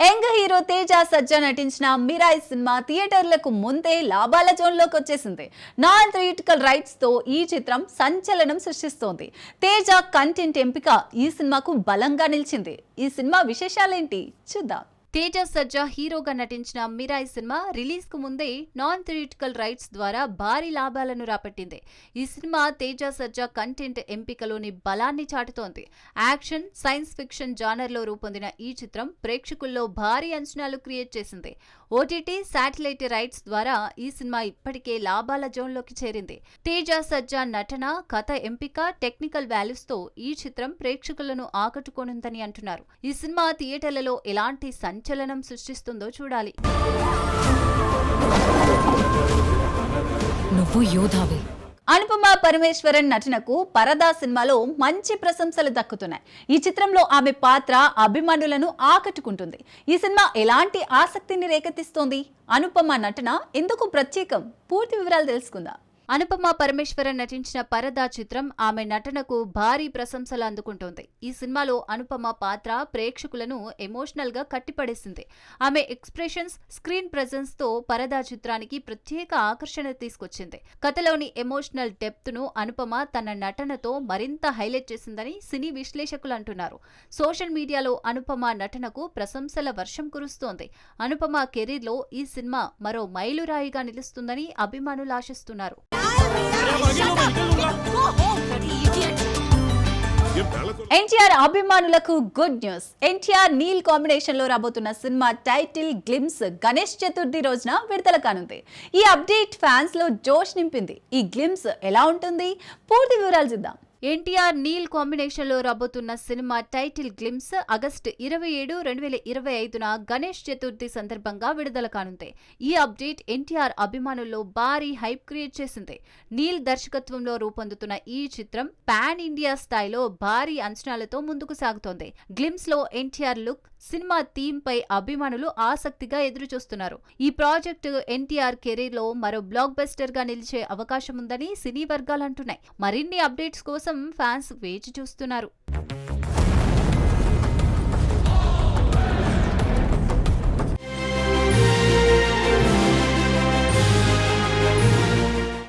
Young hero Teja సజ్జా నటించిన Mirai cinema థియేటర్లకు ముందే లాభాల జోన్లోకి వచ్చేసింది. నాన్ థియేటికల్ రైట్స్తో ఈ చిత్రం సంచలనం సృష్టిస్తోంది. తేజ కంటెంట్ ఎంపిక ఈ సినిమాకు బలంగా నిలిచింది. ఈ సినిమా విశేషాలేంటి? చూద్దాం. తేజ సజ్జా హీరోగా నటించిన మిరాయి సినిమా రిలీజ్కు ముందే నాన్ థియేటికల్ రైట్స్ ద్వారా భారీ లాభాలను రాబట్టింది. ఈ సినిమా తేజ సజ్జా కంటెంట్ ఎంపికలోని బలాన్ని చాటుతోంది. యాక్షన్ సైన్స్ ఫిక్షన్ జానర్లో రూపొందిన ఈ చిత్రం ప్రేక్షకుల్లో భారీ అంచనాలు క్రియేట్ చేసింది. ఓటీటీ శాటిలైట్ రైట్స్ ద్వారా ఈ సినిమా ఇప్పటికే లాభాల జోన్లోకి చేరింది. తేజ సజ్జా నటన కథ ఎంపిక టెక్నికల్ వాల్యూస్తో ఈ చిత్రం ప్రేక్షకులను ఆకట్టుకోనుందని అంటున్నారు. ఈ సినిమా థియేటర్లలో ఎలాంటి సంచలనం సృష్టిస్తుందో చూడాలి. నువ్వు యోధావే. అనుపమ పరమేశ్వరన్ నటనకు పరదా సినిమాలో మంచి ప్రశంసలు దక్కుతున్నాయి. ఈ చిత్రంలో ఆమె పాత్ర అభిమానులను ఆకట్టుకుంటుంది. ఈ సినిమా ఎలాంటి ఆసక్తిని రేకెత్తిస్తోంది? అనుపమ నటన ఎందుకు ప్రత్యేకం? పూర్తి వివరాలు తెలుసుకుందాం. అనుపమ పరమేశ్వరన్ నటించిన పరదా చిత్రం ఆమె నటనకు భారీ ప్రశంసలు అందుకుంటోంది. ఈ సినిమాలో అనుపమ పాత్ర ప్రేక్షకులను ఎమోషనల్గా కట్టిపడేసింది. ఆమె ఎక్స్ప్రెషన్స్ స్క్రీన్ ప్రెజెన్స్తో పరదా చిత్రానికి ప్రత్యేక ఆకర్షణ తీసుకొచ్చింది. కథలోని ఎమోషనల్ డెప్త్ను అనుపమ తన నటనతో మరింత హైలైట్ చేసిందని సినీ విశ్లేషకులు అంటున్నారు. సోషల్ మీడియాలో అనుపమ నటనకు ప్రశంసల వర్షం కురుస్తోంది. అనుపమ కెరీర్లో ఈ సినిమా మరో మైలురాయిగా నిలుస్తుందని అభిమానులు ఆశిస్తున్నారు. ఎన్టీఆర్ అభిమానులకు గుడ్ న్యూస్. ఎన్టీఆర్ నీల్ కాంబినేషన్లో రాబోతున్న cinema title glimpse Ganesh Chaturthi రోజున విడుదల కానుంది. ఈ అప్డేట్ ఫ్యాన్స్లో జోష్ నింపింది. ఈ గ్లిమ్స్ ఎలా ఉంటుంది? పూర్తి వివరాలు చూద్దాం. ఎన్టీఆర్ నీల్ కాంబినేషన్లో రాబోతున్న సినిమా టైటిల్ గ్లిమ్స్ ఆగస్టు ఇరవై ఏడు రెండు వేల ఇరవై ఐదున గణేష్ చతుర్థి సందర్భంగా విడుదల కానుంది. ఈ అప్డేట్ ఎన్టీఆర్ అభిమానుల్లో భారీ హైప్ క్రియేట్ చేసింది. నీల్ దర్శకత్వంలో రూపొందుతున్న ఈ చిత్రం పాన్ ఇండియా స్థాయిలో భారీ అంచనాలతో ముందుకు సాగుతోంది. గ్లిమ్స్లో ఎన్టీఆర్ లుక్ సినిమా థీమ్ పై అభిమానులు ఆసక్తిగా ఎదురుచూస్తున్నారు. ఈ ప్రాజెక్టు ఎన్టీఆర్ కెరీర్లో మరో బ్లాక్ బస్టర్గా నిలిచే అవకాశం ఉందని సినీ వర్గాలు అంటున్నాయి. మరిన్ని అప్డేట్స్ కోసం కోసం ఫ్యాన్స్ వేచి చూస్తున్నారు.